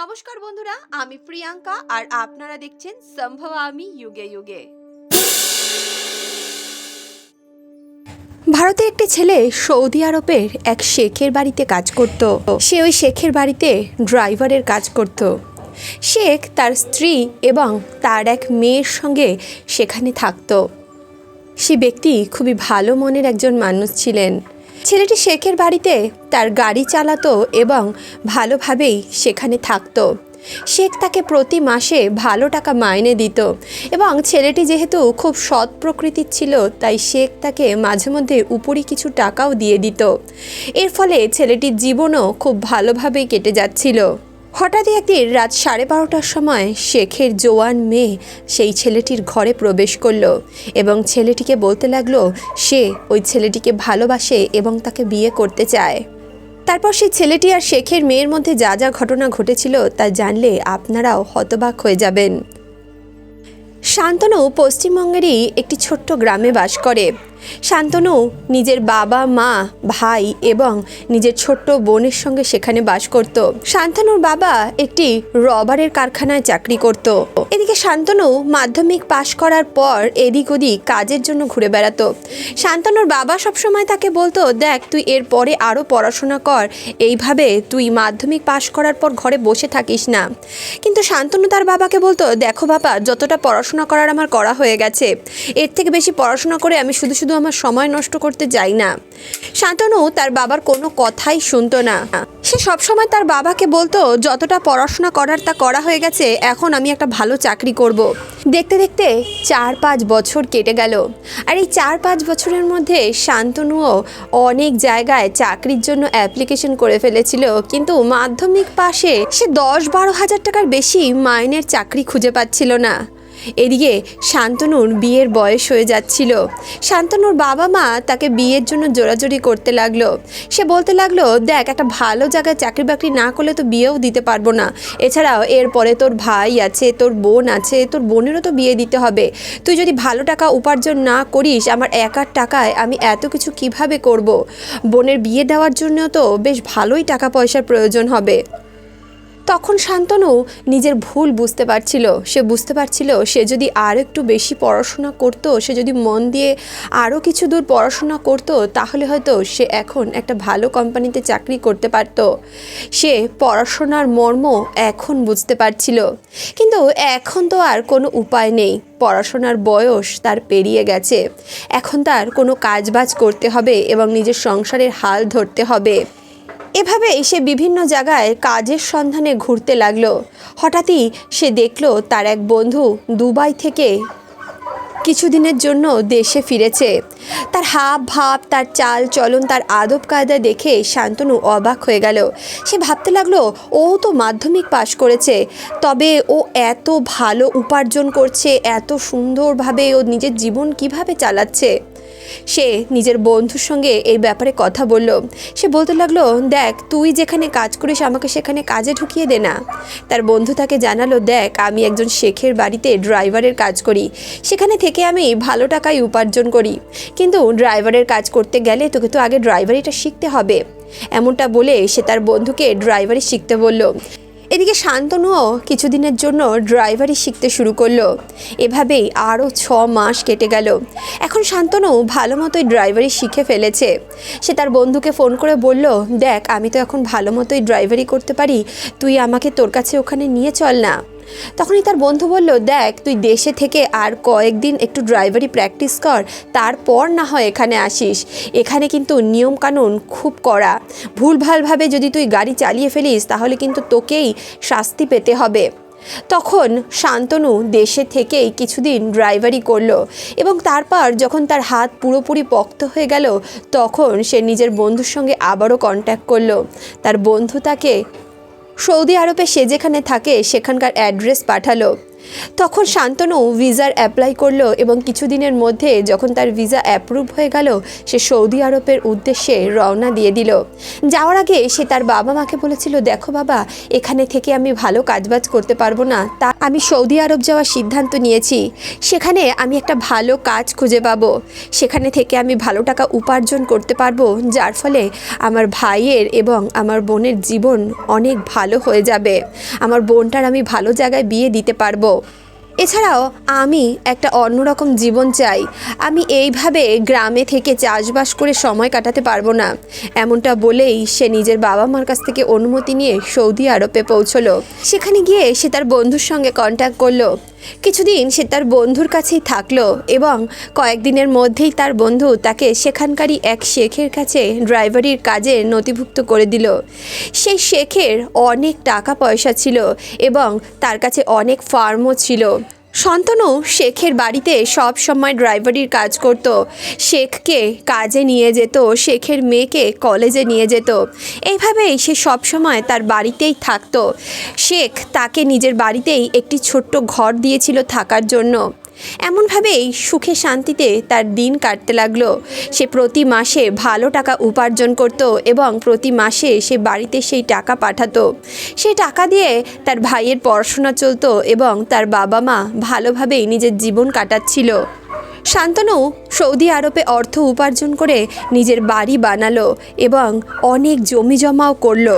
নমস্কার বন্ধুরা, আমি প্রিয়াঙ্কা আর আপনারা দেখছেন সম্ভব আমি যুগে যুগে। ভারতের একটি ছেলে সৌদি আরবের এক শেখের বাড়িতে কাজ করত। সে ওই শেখের বাড়িতে ড্রাইভারের কাজ করত। শেখ তার স্ত্রী এবং তার এক মেয়ের সঙ্গে সেখানে থাকতো। সে ব্যক্তি খুবই ভালো মনের একজন মানুষ ছিলেন। ছেলেটি শেখের বাড়িতে তার গাড়ি চালাতো এবং ভালোভাবেই সেখানে থাকতো। শেখ তাকে প্রতি মাসে ভালো টাকা মাইনে দিত এবং ছেলেটি যেহেতু খুব সৎ প্রকৃতির ছিল, তাই শেখ তাকে মাঝে মধ্যে উপরি কিছু টাকাও দিয়ে দিত। এর ফলে ছেলেটির জীবনও খুব ভালোভাবেই কেটে যাচ্ছিল। হঠাৎই একদিন রাত সাড়ে বারোটার সময় শেখের জোয়ান মেয়ে সেই ছেলেটির ঘরে প্রবেশ করল এবং ছেলেটিকে বলতে লাগল, সে ওই ছেলেটিকে ভালোবাসে এবং তাকে বিয়ে করতে চায়। তারপর সেই ছেলেটি আর শেখের মেয়ের মধ্যে যা যা ঘটনা ঘটেছিল তা জানলে আপনারাও হতবাক হয়ে যাবেন। শান্তনু পশ্চিমবঙ্গেরই একটি ছোট্ট গ্রামে বাস করে। শান্তনু নিজের বাবা, মা, ভাই এবং নিজের ছোট্ট বোনের সঙ্গে সেখানে বাস করত। শান্তনুর বাবা একটি রবারের কারখানায় চাকরি করত। এদিকে শান্তনু মাধ্যমিক পাশ করার পর এদিক ওদিক কাজের জন্য ঘুরে বেড়াতো। শান্তনুর বাবা সবসময় তাকে বলতো, দেখ, তুই এর পরে আরও পড়াশোনা কর। এইভাবে তুই মাধ্যমিক পাশ করার পর ঘরে বসে থাকিস না। কিন্তু শান্তনু তার বাবাকে বলতো, দেখো বাবা, যতটা পড়াশোনা করার আমার করা হয়ে গেছে, এর থেকে বেশি পড়াশোনা করে আমি শুধু শুধু আমার সময় নষ্ট করতে যাই না। শান্তনু তার বাবার কোনো কথাই শুনতো না। সে সবসময় তার বাবাকে বলতো, যতটা পড়াশোনা করার তা করা হয়ে গেছে, এখন আমি একটা ভালো চাকরি করব। দেখতে দেখতে চার পাঁচ বছর কেটে গেল। আর এই চার পাঁচ বছরের মধ্যে শান্তনুও অনেক জায়গায় চাকরির জন্য অ্যাপ্লিকেশন করে ফেলেছিল, কিন্তু মাধ্যমিক পাশে সে দশ বারো হাজার টাকার বেশি মাইনের চাকরি খুঁজে পাচ্ছিল না। এদিকে শান্তনুর বিয়ের বয়স হয়ে যাচ্ছিল। শান্তনুর বাবা মা তাকে বিয়ের জন্য জোরাজোরি করতে লাগল। সে বলতে লাগল, দেখ, একটা ভালো জায়গায় চাকরি বাকরি না করলে তো বিয়েও দিতে পারব না। এছাড়াও এরপরে তোর ভাই আছে, তোর বোন আছে, তোর বোনেরও তো বিয়ে দিতে হবে। তুই যদি ভালো টাকা উপার্জন না করিস, আমার একার টাকায় আমি এত কিছু কীভাবে করব। বোনের বিয়ে দেওয়ার জন্য তো বেশ ভালোই টাকা পয়সার প্রয়োজন হবে। তখন শান্তনু নিজের ভুল বুঝতে পারছিল। সে বুঝতে পারছিল সে যদি আর একটু বেশি পড়াশোনা করতো, সে যদি মন দিয়ে আরও কিছু দূর পড়াশোনা করতো, তাহলে হয়তো সে এখন একটা ভালো কোম্পানিতে চাকরি করতে পারত। সে পড়াশোনার মর্ম এখন বুঝতে পারছিল। কিন্তু এখন তো আর কোনো উপায় নেই। পড়াশোনার বয়স তার পেরিয়ে গেছে। এখন তার কোনো কাজবাজ করতে হবে এবং নিজের সংসারের হাল ধরতে হবে। এভাবে সে বিভিন্ন জায়গায় কাজের সন্ধানে ঘুরতে লাগল। হঠাৎই সে দেখল তার এক বন্ধু দুবাই থেকে কিছুদিনের জন্য দেশে ফিরেছে। তার হাব, ভাব, তার চাল চলন, তার আদব কায়দা দেখে শান্তনু অবাক হয়ে গেল। সে ভাবতে লাগল, ও তো মাধ্যমিক পাশ করেছে, তবে ও এত ভালো উপার্জন করছে, এত সুন্দরভাবে ও নিজের জীবন কীভাবে চালাচ্ছে? সে নিজের বন্ধুর সঙ্গে এই ব্যাপারে কথা বলল। সে বলতে লাগল, দেখ, তুই যেখানে কাজ করিস, আমাকে সেখানে কাজে ঢুকিয়ে দে না। তার বন্ধু তাকে জানালো, দেখ, আমি একজন শেখের বাড়িতে ড্রাইভারের কাজ করি। সেখানে থেকে আমি ভালো টাকায় উপার্জন করি। কিন্তু ড্রাইভারের কাজ করতে গেলে তোকে তো আগে ড্রাইভারিটা শিখতে হবে। এমনটা বলে সে তার বন্ধুকে ড্রাইভারি শিখতে বলল। এদিকে শান্তনুও কিছুদিনের জন্য ড্রাইভারি শিখতে শুরু করল। এভাবেই আরও ছ মাস কেটে গেল। এখন শান্তনু ভালো মতোই ড্রাইভারি শিখে ফেলেছে। সে তার বন্ধুকে ফোন করে বলল, দেখ, আমি তো এখন ভালো মতোই ড্রাইভারি করতে পারি। তুই আমাকে তোর কাছে ওখানে নিয়ে চল না। তখনই তার বন্ধু বলল, দেখ, তুই দেশে থেকে আর কয়েকদিন একটু ড্রাইভারি প্র্যাকটিস কর, তারপর না হয় এখানে আসিস। এখানে কিন্তু নিয়মকানুন খুব কড়া। ভুলভালভাবে যদি তুই গাড়ি চালিয়ে ফেলিস, তাহলে কিন্তু তোকেই শাস্তি পেতে হবে। তখন শান্তনু দেশে থেকেই কিছুদিন ড্রাইভারি করল এবং তারপর যখন তার হাত পুরোপুরি পক্ত হয়ে গেল, তখন সে নিজের বন্ধুর সঙ্গে আবারও কন্ট্যাক্ট করল। তার বন্ধু তাকে সৌদি আরবে সে যেখানে থাকে সেখানকার অ্যাড্রেস পাঠালো। তখন শান্তনু ভিসার অ্যাপ্লাই করল এবং কিছুদিনের মধ্যে যখন তার ভিসা অ্যাপ্রুভ হয়ে গেল, সে সৌদি আরবের উদ্দেশ্যে রওনা দিয়ে দিল। যাওয়ার আগে সে তার বাবা মাকে বলেছিল, দেখো বাবা, এখানে থেকে আমি ভালো কাজবাজ করতে পারব না। তা আমি সৌদি আরব যাওয়ার সিদ্ধান্ত নিয়েছি। সেখানে আমি একটা ভালো কাজ খুঁজে পাবো। সেখানে থেকে আমি ভালো টাকা উপার্জন করতে পারব, যার ফলে আমার ভাইয়ের এবং আমার বোনের জীবন অনেক ভালো হয়ে যাবে। আমার বোনটার আমি ভালো জায়গায় বিয়ে দিতে পারব। México. এছাড়াও আমি একটা অন্যরকম জীবন চাই। আমি এইভাবে গ্রামে থেকে চাষবাস করে সময় কাটাতে পারব না। এমনটা বলেই সে নিজের বাবা মার কাছ থেকে অনুমতি নিয়ে সৌদি আরবে পৌঁছলো। সেখানে গিয়ে সে তার বন্ধুর সঙ্গে কন্ট্যাক্ট করল। কিছুদিন সে তার বন্ধুর কাছেই থাকল এবং কয়েকদিনের মধ্যেই তার বন্ধু তাকে সেখানকারই এক শেখের কাছে ড্রাইভারির কাজে নথিভুক্ত করে দিল। সেই শেখের অনেক টাকা পয়সা ছিল এবং তার কাছে অনেক ফার্মও ছিল। শান্তনু শেখের বাড়িতে সব সময় ড্রাইভারির কাজ করত। শেখকে কাজে নিয়ে যেত, শেখের মেয়েকে কলেজে নিয়ে যেত। এইভাবেই সে সব সময় তার বাড়িতেই থাকত। শেখ তাকে নিজের বাড়িতেই একটি ছোট্ট ঘর দিয়েছিল থাকার জন্য। এমনভাবেই সুখে শান্তিতে তার দিন কাটতে লাগল। সে প্রতি মাসে ভালো টাকা উপার্জন করত এবং প্রতি মাসে সে বাড়িতে সেই টাকা পাঠাতো। সেই টাকা দিয়ে তার ভাইয়ের পড়াশোনা চলতো এবং তার বাবা মা ভালোভাবেই নিজের জীবন কাটাচ্ছিল। শান্তনু সৌদি আরবে অর্থ উপার্জন করে নিজের বাড়ি বানালো এবং অনেক জমি জমাও করল।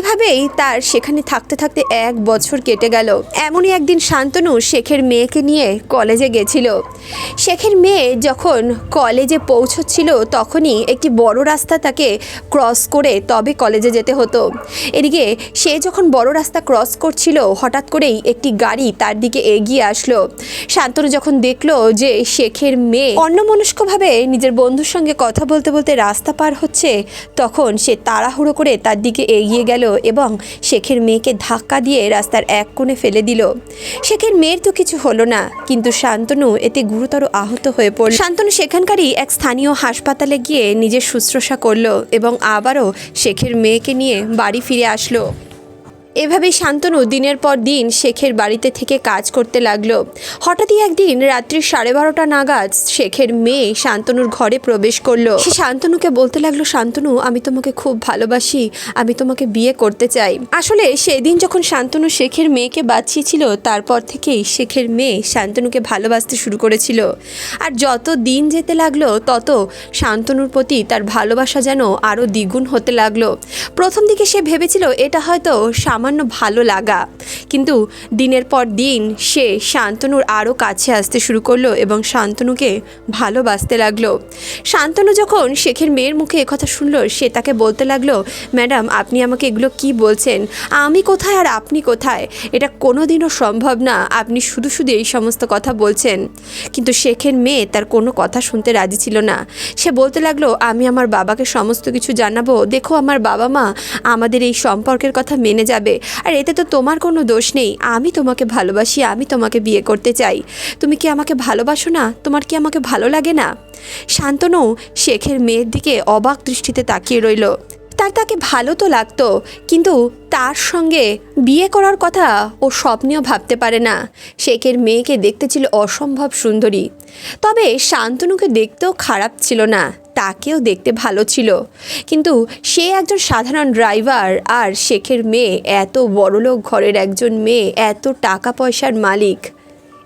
এভাবেই তার সেখানে থাকতে থাকতে এক বছর কেটে গেল। এমনই একদিন শান্তনু শেখের মেয়েকে নিয়ে কলেজে গেছিল। শেখের মেয়ে যখন কলেজে পৌঁছচ্ছিল, তখনই একটি বড় রাস্তা তাকে ক্রস করে তবে কলেজে যেতে হতো। এদিকে সে যখন বড় রাস্তা ক্রস করছিল, হঠাৎ করেই একটি গাড়ি তার দিকে এগিয়ে আসলো। শান্তনু যখন দেখল যে শেখের মেয়ে অন্যমনস্কভাবে নিজের বন্ধুর সঙ্গে কথা বলতে বলতে রাস্তা পার হচ্ছে, তখন সে তাড়াহুড়ো করে তার দিকে এগিয়ে গেল। এবং শেখের মেয়েকে ধাক্কা দিয়ে রাস্তার এক কোণে ফেলে দিল। শেখের মেয়ের তো কিছু হলো না, কিন্তু শান্তনু এতে গুরুতর আহত হয়ে পড়ল। শান্তনু সেখানকারই এক স্থানীয় হাসপাতালে গিয়ে নিজের শুশ্রূষা করল এবং আবারও শেখের মেয়েকে নিয়ে বাড়ি ফিরে আসলো। এভাবেই শান্তনু দিনের পর দিন শেখের বাড়িতে থেকে কাজ করতে লাগল। হঠাৎই একদিন রাত্রি সাড়ে বারোটা নাগাদ শেখের মেয়ে শান্তনুর ঘরে প্রবেশ করল। সে শান্তনুকে বলতে লাগল, শান্তনু, আমি তোমাকে খুব ভালোবাসি, আমি তোমাকে বিয়ে করতে চাই। আসলে সেদিন যখন শান্তনু শেখের মেয়েকে বাঁচিয়েছিল, তারপর থেকেই শেখের মেয়ে শান্তনুকে ভালোবাসতে শুরু করেছিল। আর যত দিন যেতে লাগল, তত শান্তনুর প্রতি তার ভালোবাসা যেন আরও দ্বিগুণ হতে লাগল। প্রথম দিকে সে ভেবেছিল, এটা হয়তো সামান্য ভালো লাগা। কিন্তু দিনের পর দিন সে শান্তনুর আরও কাছে আসতে শুরু করল এবং শান্তনুকে ভালোবাসতে লাগল। শান্তনু যখন শেখের মেয়ের মুখে একথা শুনলো, সে তাকে বলতে লাগল, ম্যাডাম, আপনি আমাকে এগুলো কি বলছেন? আমি কোথায় আর আপনি কোথায়? এটা কোনো দিনও সম্ভব না। আপনি শুধু শুধু এই সমস্ত কথা বলছেন। কিন্তু শেখের মেয়ে তার কোনো কথা শুনতে রাজি ছিল না। সে বলতে লাগল, আমি আমার বাবাকে সমস্ত কিছু জানাব। দেখো আমার বাবা মা আমাদের এই সম্পর্কের কথা মেনে যাবে। আর এতে তো তোমার কোনো দোষ নেই। আমি তোমাকে ভালোবাসি, আমি তোমাকে বিয়ে করতে চাই। তুমি কি আমাকে ভালোবাসো না? তোমার কি আমাকে ভালো লাগে না? শান্তনু শেখের মেয়ের দিকে অবাক দৃষ্টিতে তাকিয়ে রইল। তার তাকে ভালো তো লাগতো, কিন্তু তার সঙ্গে বিয়ে করার কথা ও স্বপ্নেও ভাবতে পারে না। শেখের মেয়েকে দেখতে ছিল অসম্ভব সুন্দরী। তবে শান্তনুকে দেখতেও খারাপ ছিল না, তাকেও দেখতে ভালো ছিল। কিন্তু সে একজন সাধারণ ড্রাইভার আর শেখের মেয়ে, এত বড়লোক ঘরের একজন মেয়ে, এত টাকা পয়সার মালিক।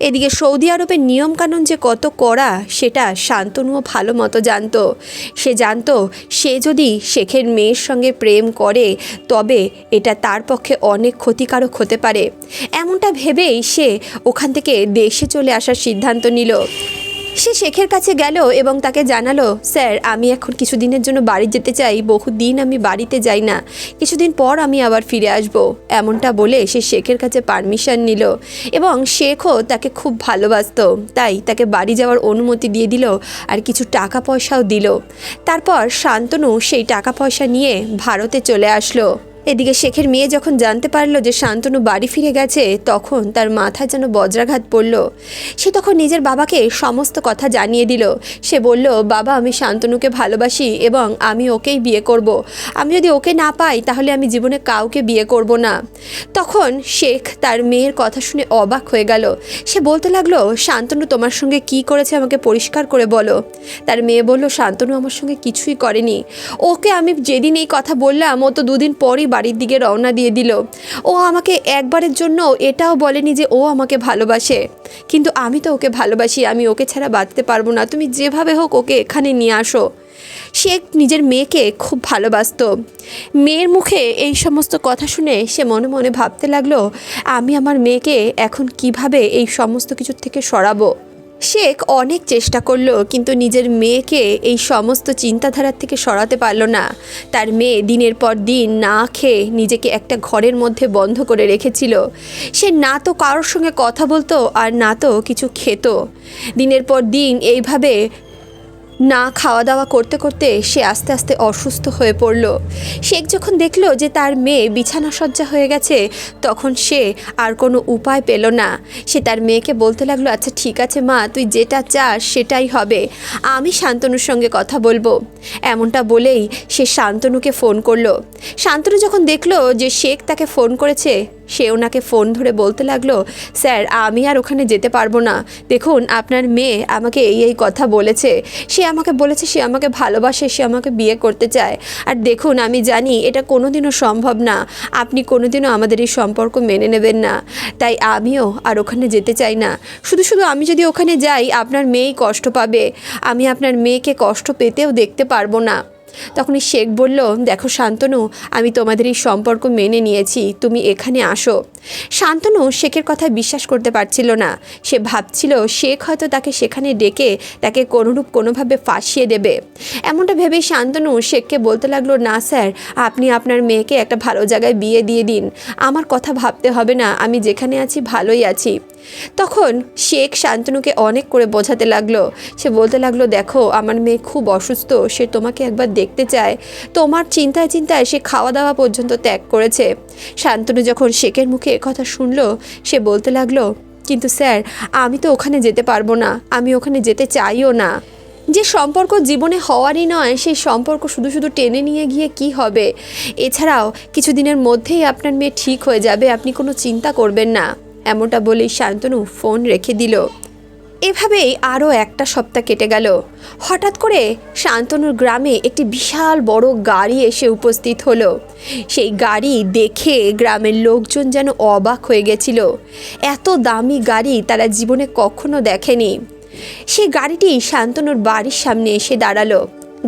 এদিকে সৌদি আরবের নিয়মকানুন যে কত কড়া, সেটা শান্তনুও ভালো মতো জানতো। সে জানতো, সে যদি শেখের মেয়ের সঙ্গে প্রেম করে, তবে এটা তার পক্ষে অনেক ক্ষতিকারক হতে পারে। এমনটা ভেবেই সে ওখান থেকে দেশে চলে আসার সিদ্ধান্ত নিল। সে শেখের কাছে গেল এবং তাকে জানালো, স্যার, আমি এখন কিছুদিনের জন্য বাড়ি যেতে চাই, বহুদিন আমি বাড়িতে যাই না। কিছুদিন পর আমি আবার ফিরে আসব। এমনটা বলে সে শেখের কাছে পারমিশন নিল এবং শেখও তাকে খুব ভালোবাসতো। তাই তাকে বাড়ি যাওয়ার অনুমতি দিয়ে দিল আর কিছু টাকা পয়সাও দিল। তারপর শান্তনু সেই টাকা পয়সা নিয়ে ভারতে চলে আসলো। এদিকে শেখের মেয়ে যখন জানতে পারল যে শান্তনু বাড়ি ফিরে গেছে, তখন তার মাথায় যেন বজ্রাঘাত পড়ল। সে তখন নিজের বাবাকে সমস্ত কথা জানিয়ে দিল। সে বলল, বাবা, আমি শান্তনুকে ভালোবাসি এবং আমি ওকেই বিয়ে করব। আমি যদি ওকে না পাই, তাহলে আমি জীবনে কাউকে বিয়ে করব না। তখন শেখ তার মেয়ের কথা শুনে অবাক হয়ে গেল। সে বলতে লাগল, শান্তনু তোমার সঙ্গে কি করেছে আমাকে পরিষ্কার করে বলো। তার মেয়ে বলল, শান্তনু আমার সঙ্গে কিছুই করেনি। ওকে আমি যেদিন এই কথা বললাম, ও তো দুদিন পরই বাড়ির দিকে রওনা দিয়ে দিল। ও আমাকে একবারের জন্য এটাও বলেনি যে ও আমাকে ভালোবাসে। কিন্তু আমি তো ওকে ভালোবাসি, আমি ওকে ছাড়া বাঁচতে পারব না। তুমি যেভাবে হোক ওকে এখানে নিয়ে আসো। সে নিজের মেয়েকে খুব ভালোবাসতো। মেয়ের মুখে এই সমস্ত কথা শুনে সে মনে মনে ভাবতে লাগল, আমি আমার মেয়েকে এখন কীভাবে এই সমস্ত কিছুর থেকে সরাবো? শেখ অনেক চেষ্টা করল, কিন্তু নিজের মেয়েকে এই সমস্ত চিন্তাধারার থেকে সরাতে পারল না। তার মেয়ে দিনের পর দিন না খেয়ে নিজেকে একটা ঘরের মধ্যে বন্ধ করে রেখেছিল। সে না তো কারোর সঙ্গে কথা বলতো, আর না তো কিছু খেত। দিনের পর দিন এইভাবে না খাওয়া দাওয়া করতে করতে সে আস্তে আস্তে অসুস্থ হয়ে পড়ল। শেখ যখন দেখল যে তার মেয়ে বিছানা সজ্জা হয়ে গেছে, তখন সে আর কোনো উপায় পেল না। সে তার মেয়েকে বলতে লাগল আচ্ছা ঠিক আছে মা, তুই যেটা চাস সেটাই হবে। আমি শান্তনুর সঙ্গে কথা বলব। এমনটা বলেই সে শান্তনুকে ফোন করল। শান্তনু যখন দেখল যে শেখ তাকে ফোন করেছে সে ওনাকে ফোন ধরে বলতে লাগল, স্যার, আমি আর ওখানে যেতে পারব না। দেখুন, আপনার মেয়ে আমাকে এই এই কথা বলেছে। সে আমাকে বলেছে, সে আমাকে ভালোবাসে, সে আমাকে বিয়ে করতে চায়। আর দেখুন, আমি জানি এটা কোনোদিনও সম্ভব না। আপনি কোনোদিনও আমাদের এই সম্পর্ক মেনে নেবেন না। তাই আমিও আর ওখানে যেতে চাই না। শুধু শুধু আমি যদি ওখানে যাই, আপনার মেয়েই কষ্ট পাবে। আমি আপনার মেয়েকে কষ্ট পেতেও দেখতে পারব না। তখনই শেখ বলল, দেখো শান্তনু, আমি তোমাদের এই সম্পর্ক মেনে নিয়েছি, তুমি এখানে আসো। শান্তনু শেখের কথায় বিশ্বাস করতে পারছিল না। সে ভাবছিল, শেখ হয়তো তাকে সেখানে ডেকে তাকে কোনোরূপ কোনোভাবে ফাঁসিয়ে দেবে। এমনটা ভেবেই শান্তনু শেখকে বলতে লাগল, না স্যার, আপনি আপনার মেয়েকে একটা ভালো জায়গায় বিয়ে দিয়ে দিন। আমার কথা ভাবতে হবে না, আমি যেখানে আছি ভালোই আছি। তখন শেখ শান্তনুকে অনেক করে বোঝাতে লাগল। সে বলতে লাগল, দেখো, আমার মেয়ে খুব অসুস্থ, সে তোমাকে একবার দেখতে চায়। তোমার চিন্তায় চিন্তায় সে খাওয়া দাওয়া পর্যন্ত ত্যাগ করেছে। শান্তনু যখন শেখের মুখে কথা শুনলো, সে বলতে লাগল, কিন্তু স্যার, আমি তো ওখানে যেতে পারব না, আমি ওখানে যেতে চাইও না। যে সম্পর্ক জীবনে হওয়ারই নয় সেই সম্পর্ক শুধু শুধু টেনে নিয়ে গিয়ে কি হবে? এছাড়াও, কিছুদিনের মধ্যেই আপনার মেয়ে ঠিক হয়ে যাবে, আপনি কোনো চিন্তা করবেন না। এমনটা বলেই শান্তনু ফোন রেখে দিল। এভাবেই আরও একটা সপ্তাহ কেটে গেল। হঠাৎ করে শান্তনুর গ্রামে একটি বিশাল বড় গাড়ি এসে উপস্থিত হলো। সেই গাড়ি দেখে গ্রামের লোকজন যেন অবাক হয়ে গেছিল। এত দামি গাড়ি তারা জীবনে কখনো দেখেনি। সেই গাড়িটি শান্তনুর বাড়ির সামনে এসে দাঁড়াল।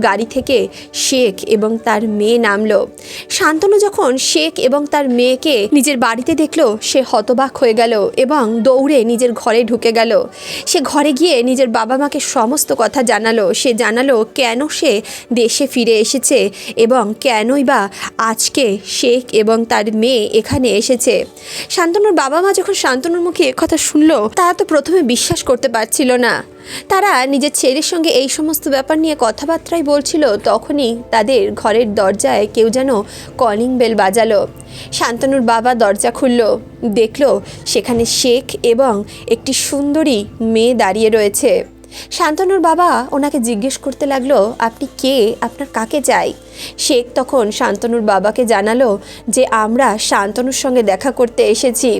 গাড়ি থেকে শেখ এবং তার মেয়ে নামলো। শান্তনু যখন শেখ এবং তার মেয়েকে নিজের বাড়িতে দেখল, সে হতবাক হয়ে গেল এবং দৌড়ে নিজের ঘরে ঢুকে গেল। সে ঘরে গিয়ে নিজের বাবা মাকে সমস্ত কথা জানালো। সে জানালো, কেন সে দেশে ফিরে এসেছে এবং কেনই বা আজকে শেখ এবং তার মেয়ে এখানে এসেছে। শান্তনুর বাবা মা যখন শান্তনুর মুখে কথা শুনলো, তারা তো প্রথমে বিশ্বাস করতে পারছিল না। তারা নিজের ছেলের সঙ্গে এই সমস্ত ব্যাপার নিয়ে কথাবার্তাই বলছিল, তখনই তাদের ঘরের দরজায় কেউ যেন কলিং বেল বাজালো। শান্তনুর বাবা দরজা খুলল, দেখল সেখানে শেখ এবং একটি সুন্দরী মেয়ে দাঁড়িয়ে রয়েছে। শান্তনুর বাবা ওনাকে জিজ্ঞেস করতে লাগল, আপনি কে? আপনার কাকে চাই? শেখ তখন শান্তনুর বাবাকে জানালো যে, আমরা শান্তনুর সঙ্গে দেখা করতে এসেছি।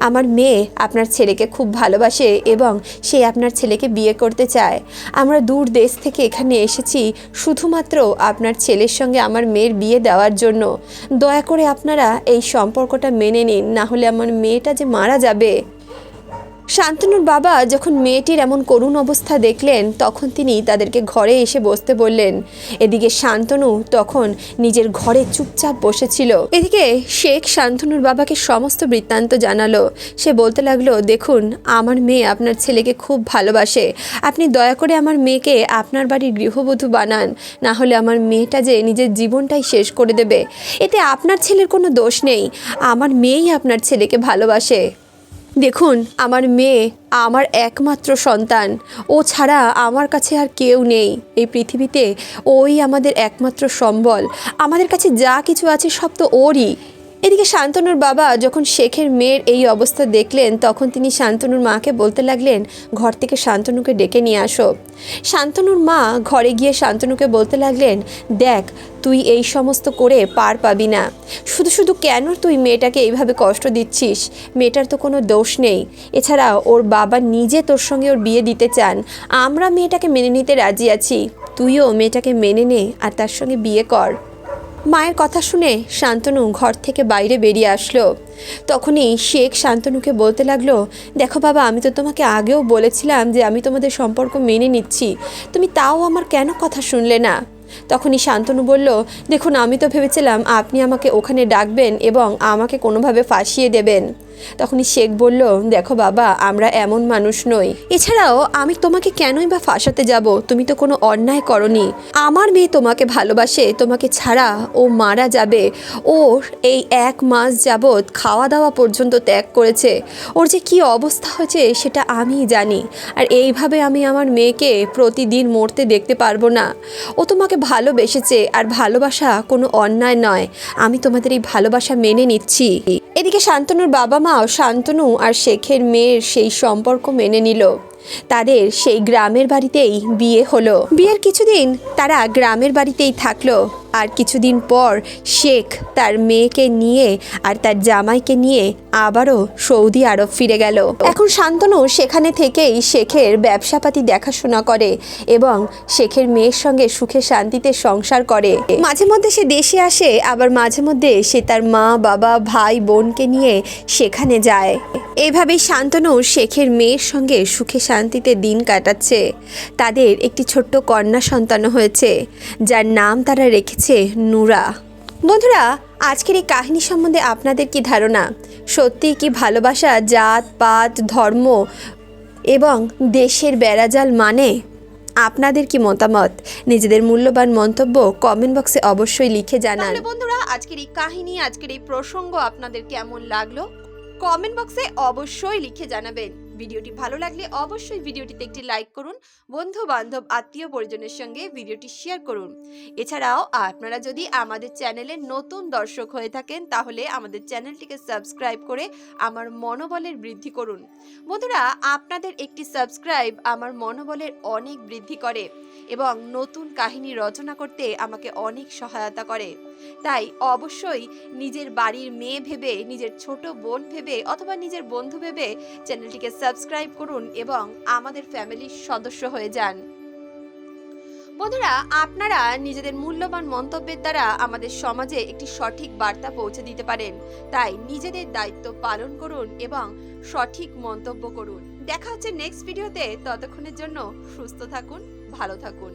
আমার মেয়ে আপনার ছেলেকে খুব ভালোবাসে এবং সে আপনার ছেলেকে বিয়ে করতে চায়। আমরা দূর দেশ থেকে এখানে এসেছি শুধুমাত্র আপনার ছেলের সঙ্গে আমার মেয়ের বিয়ে দেওয়ার জন্য। দয়া করে আপনারা এই সম্পর্কটা মেনে নিন, না হলে আমার মেয়েটা যে মারা যাবে। শান্তনুর বাবা যখন মেয়েটির এমন করুণ অবস্থা দেখলেন, তখন তিনি তাদেরকে ঘরে এসে বসতে বললেন। এদিকে শান্তনু তখন নিজের ঘরে চুপচাপ বসেছিল। এদিকে শেখ শান্তনুর বাবাকে সমস্ত বৃত্তান্ত জানালো। সে বলতে লাগল, দেখুন, আমার মেয়ে আপনার ছেলেকে খুব ভালোবাসে। আপনি দয়া করে আমার মেয়েকে আপনার বাড়ির গৃহবধূ বানান। না হলে আমার মেয়েটা যে নিজের জীবনটাই শেষ করে দেবে। এতে আপনার ছেলের কোনো দোষ নেই। আমার মেয়েই আপনার ছেলেকে ভালোবাসে। দেখুন, আমার মেয়ে আমার একমাত্র সন্তান। ও ছাড়া আমার কাছে আর কেউ নেই। এই পৃথিবীতে ওই আমাদের একমাত্র সম্বল। আমাদের কাছে যা কিছু আছে সব তো ওরই। এদিকে শান্তনুর বাবা যখন শেখের মেয়ের এই অবস্থা দেখলেন, তখন তিনি শান্তনুর মাকে বলতে লাগলেন, ঘর থেকে শান্তনুকে ডেকে নিয়ে আসো। শান্তনুর মা ঘরে গিয়ে শান্তনুকে বলতে লাগলেন, দেখ, তুই এই সমস্ত করে পার পাবি না। শুধু শুধু কেন তুই মেয়েটাকে এইভাবে কষ্ট দিচ্ছিস? মেয়েটার তো কোনো দোষ নেই। এছাড়া ওর বাবা নিজে তোর সঙ্গে ওর বিয়ে দিতে চান। আমরা মেয়েটাকে মেনে নিতে রাজি আছি। তুইও মেয়েটাকে মেনে নে আর তার সঙ্গে বিয়ে কর। মায়ের কথা শুনে শান্তনু ঘর থেকে বাইরে বেরিয়ে আসলো। তখনই শেখ শান্তনুকে বলতে লাগল, দেখো বাবা, আমি তো তোমাকে আগেও বলেছিলাম যে আমি তোমাদের সম্পর্ক মেনে নিচ্ছি। তুমি তাও আমার কেন কথা শুনলে না? তখনই শান্তনু বলল, দেখুন, আমি তো ভেবেছিলাম আপনি আমাকে ওখানে ডাকবেন এবং আমাকে কোনোভাবে ফাঁসিয়ে দেবেন। তখনই শেখ বলল, দেখো বাবা, আমরা এমন মানুষ নই। এছাড়াও আমি তোমাকে কেনই বা ফাঁসাতে যাব? তুমি তো কোনো অন্যায় করনি। আমার মেয়ে তোমাকে ভালোবাসে, তোমাকে ছাড়া ও মারা যাবে। ওর এই এক মাস যাবৎ খাওয়া দাওয়া পর্যন্ত ত্যাগ করেছে। ওর যে কি অবস্থা হয়েছে সেটা আমিই জানি। আর এইভাবে আমি আমার মেয়েকে প্রতিদিন মরতে দেখতে পারব না। ও তোমাকে ভালোবেসেছে, আর ভালোবাসা কোনো অন্যায় নয়। আমি তোমাদের এই ভালোবাসা মেনে নিচ্ছি। এদিকে শান্তনুর বাবা মাও শান্তনু আর শেখের মেয়ের সেই সম্পর্ক মেনে নিল। তাদের সেই গ্রামের বাড়িতেই বিয়ে হলো। বিয়ের কিছুদিন তারা গ্রামের বাড়িতেই থাকল। আর কিছুদিন পর শেখ তার মেয়েকে নিয়ে আর তার জামাইকে নিয়ে আবারও সৌদি আরব ফিরে গেল। এখন শান্তনু সেখানে থেকেই শেখের ব্যবসাপাতি দেখাশোনা করে এবং শেখের মেয়ের সঙ্গে সুখে শান্তিতে সংসার করে। মাঝে মধ্যে সে দেশে আসে, আবার মাঝে মধ্যে সে তার মা, বাবা, ভাই, বোনকে নিয়ে সেখানে যায়। এইভাবেই শান্তনু শেখের মেয়ের সঙ্গে সুখে শান্তিতে দিন কাটাচ্ছে। তাদের একটি ছোট্ট কন্যা সন্তান হয়েছে, যার নাম তারা রেখেছে নুরা। বন্ধুরা, আজকের এই কাহিনী সম্বন্ধে আপনাদের কি ধারণা? সত্যিই কি ভালোবাসা জাত, পাত, ধর্ম এবং দেশের বেড়াজাল মানে? আপনাদের কি মতামত? নিজেদের মূল্যবান মন্তব্য কমেন্ট বক্সে অবশ্যই লিখে জানান। বন্ধুরা, আজকের এই কাহিনী, আজকের এই প্রসঙ্গ আপনাদের কেমন লাগল? কমেন্ট বক্সে অবশ্যই লিখে জানাবেন। ভিডিওটি ভালো লাগলে অবশ্যই ভিডিওটিতে একটি লাইক করুন বন্ধু বান্ধব আত্মীয় পরিজনের সঙ্গে ভিডিওটি শেয়ার করুন। এছাড়াও আপনারা যদি আমাদের চ্যানেলে নতুন দর্শক হয়ে থাকেন, তাহলে আমাদের চ্যানেলটিকে সাবস্ক্রাইব করে আমার মনোবলের বৃদ্ধি করুন। বন্ধুরা, আপনাদের একটি সাবস্ক্রাইব আমার মনোবলের অনেক বৃদ্ধি করে এবং নতুন কাহিনী রচনা করতে আমাকে অনেক সহায়তা করে। তাই অবশ্যই নিজের বাড়ির মেয়ে ভেবে, নিজের ছোট বোন ভেবে অথবা নিজের বন্ধু ভেবে চ্যানেলটিকে সাবস্ক্রাইব করুন এবং আমাদের ফ্যামিলির সদস্য হয়ে যান। বন্ধুরা, আপনারা নিজেদের মূল্যবান মন্তব্যের দ্বারা আমাদের সমাজে একটি সঠিক বার্তা পৌঁছে দিতে পারেন। তাই নিজেদের দায়িত্ব পালন করুন এবং সঠিক মন্তব্য করুন। দেখা হচ্ছে নেক্সট ভিডিওতে ততক্ষণের জন্য সুস্থ থাকুন, ভালো থাকুন।